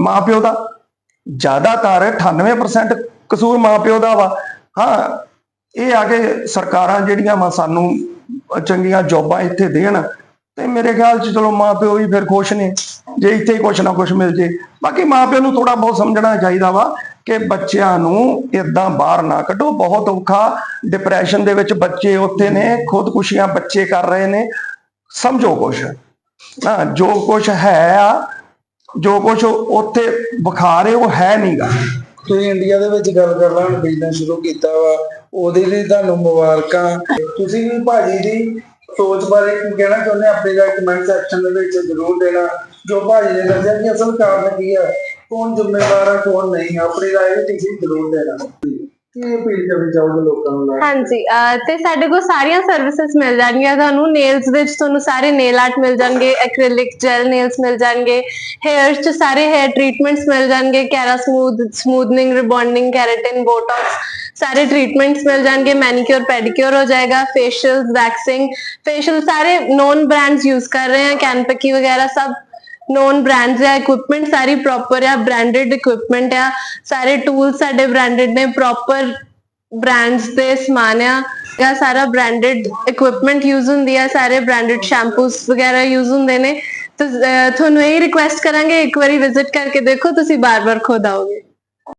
ਮਾਪਿਓ ਦਾ। ਜ਼ਿਆਦਾਤਰ 98% ਕਸੂਰ ਮਾਪਿਓ ਦਾ ਵਾ। ਹਾਂ, ਇਹ ਆ ਕੇ ਸਰਕਾਰਾਂ ਜਿਹੜੀਆਂ ਵਾ ਸਾਨੂੰ ਚੰਗੀਆਂ ਜੌਬਾਂ ਇੱਥੇ ਦੇਣ ਤੇ ਮੇਰੇ ਖਿਆਲ ਚ ਚਲੋ ਮਾਪਿਓ ਵੀ ਫਿਰ ਖੁਸ਼ ਨੇ, ਜੇ ਇੱਥੇ ਕੁਛ ਨਾ ਕੁਛ ਮਿਲ ਜੇ। ਬਾਕੀ ਮਾਪਿਓ ਨੂੰ ਥੋੜਾ ਬਹੁਤ ਸਮਝਣਾ ਚਾਹੀਦਾ ਵਾ ਕਿ ਬੱਚਿਆਂ ਨੂੰ ਇਦਾਂ ਬਾਹਰ ਨਾ ਕੱਢੋ। ਬਹੁਤ ਔਖਾ ਡਿਪਰੈਸ਼ਨ ਦੇ ਵਿੱਚ ਬੱਚੇ ਉੱਥੇ ਨੇ, ਖੁਦਕੁਸ਼ੀਆਂ ਬੱਚੇ ਕਰ ਰਹੇ ਨੇ। ਸਮਝੋ ਕੁਛ। ਨਾ ਜੋ ਕੁਛ ਹੈ ਆ, ਜੋ ਕੁਛ ਉੱਥੇ ਵਿਖਾ ਰਹੇ, ਉਹ ਹੈ ਨਹੀਂਗਾ ਤੁਸੀਂ ਇੰਡੀਆ ਦੇ ਵਿੱਚ ਗੱਲ ਕਰ ਲਾਂ ਬਿਜ਼ਨਸ ਸ਼ੁਰੂ ਕੀਤਾ ਵਾ, ਉਹਦੇ ਲਈ ਤੁਹਾਨੂੰ ਮੁਬਾਰਕਾਂ। ਤੁਸੀਂ ਵੀ ਭਾਜੀ ਦੀ ਸੋਚ ਬਾਰੇ ਕੀ ਕਹਿਣਾ ਚਾਹੁੰਦੇ ਆਪਣੇ ਦਾ ਕਮੈਂਟ ਸੈਕਸ਼ਨ ਦੇ ਵਿੱਚ ਜ਼ਰੂਰ ਦੇਣਾ। ਜੋ ਭਾਜੀ ਨੇ ਦੱਸਿਆ ਕਿ ਅਸਲ ਕਾਰਨ ਕੀ ਹੈ ਕੌਣ ਜ਼ਿੰਮੇਵਾਰ ਹੈ ਕੌਣ ਨਹੀਂ ਆਪਣੀ ਰਾਏ ਵੀ ਤੁਸੀਂ ਜ਼ਰੂਰ ਦੇਣਾ। ਕੀ ਅਪੀਲ ਕਰਨੀ ਹਾਂਜੀ, ਅਹ, ਤੇ ਸਾਡੇ ਕੋਲ ਸਾਰੀਆਂ ਸਰਵਿਸਿਜ਼ ਮਿਲ ਜਾਣਗੀਆਂ ਤੁਹਾਨੂੰ। ਨੇਲਸ ਵਿੱਚ ਤੁਹਾਨੂੰ ਸਾਰੇ ਨੇਲ ਆਰਟ ਮਿਲ ਜਾਣਗੇ ਐਕ੍ਰੀਲਿਕ ਜੈਲ ਨੇਲਸ ਮਿਲ ਜਾਣਗੇ ਹੇਅਰਸ 'ਚ ਸਾਰੇ ਹੇਅਰ ਟ੍ਰੀਟਮੈਂਟਸ ਮਿਲ ਜਾਣਗੇ ਕੈਰਾ smooth smoothening rebonding keratin Botox ਸਾਰੇ ਟ੍ਰੀਟਮੈਂਟਸ ਮਿਲ ਜਾਣਗੇ ਮੈਨੀਕਿਉਰ ਪੈਡੀਕਿਉਰ ਹੋ ਜਾਏਗਾ ਫੇਸ਼ੀਅਲ ਵੈਕਸਿੰਗ ਫੇਸ਼ੀਅਲ ਸਾਰੇ ਨੋਨ ਬ੍ਰਾਂਡਸ ਯੂਜ਼ ਕਰ ਰਹੇ ਆ ਕੈਨਪਕੀ ਵਗੈਰਾ ਸਭ ਨੋਨ ਬ੍ਰਾਂਡਸ ਆ ਇਕਵਿਪਮੈਂਟ ਸਾਰੀ ਪ੍ਰੋਪਰ ਆ ਬ੍ਰਾਂਡਡ ਇਕਵਿਪਮੈਂਟ ਆ, ਸਾਰੇ ਟੂਲਸ ਸਾਡੇ ਬ੍ਰਾਂਡਡ ਨੇ ਪ੍ਰੋਪਰ ਬ੍ਰਾਂਡਸ ਦੇ ਸਮਾਨ ਆ ਇਹ ਸਾਰਾ ਬ੍ਰਾਂਡਡ ਇਕਵਿਪਮੈਂਟ ਯੂਜ਼ ਹੁੰਦੀ ਆ, ਸਾਰੇ ਬ੍ਰਾਂਡਡ ਸ਼ੈਂਪੂਸ ਵਗੈਰਾ ਯੂਜ਼ ਹੁੰਦੇ ਨੇ। ਤੁਹਾਨੂੰ ਇਹ ਰਿਕੁਐਸਟ ਕਰਾਂਗੇ, ਇੱਕ ਵਾਰੀ ਵਿਜ਼ਿਟ ਕਰਕੇ ਦੇਖੋ, ਤੁਸੀਂ ਬਾਰ-ਬਾਰ ਖੁਦ ਆਓਗੇ।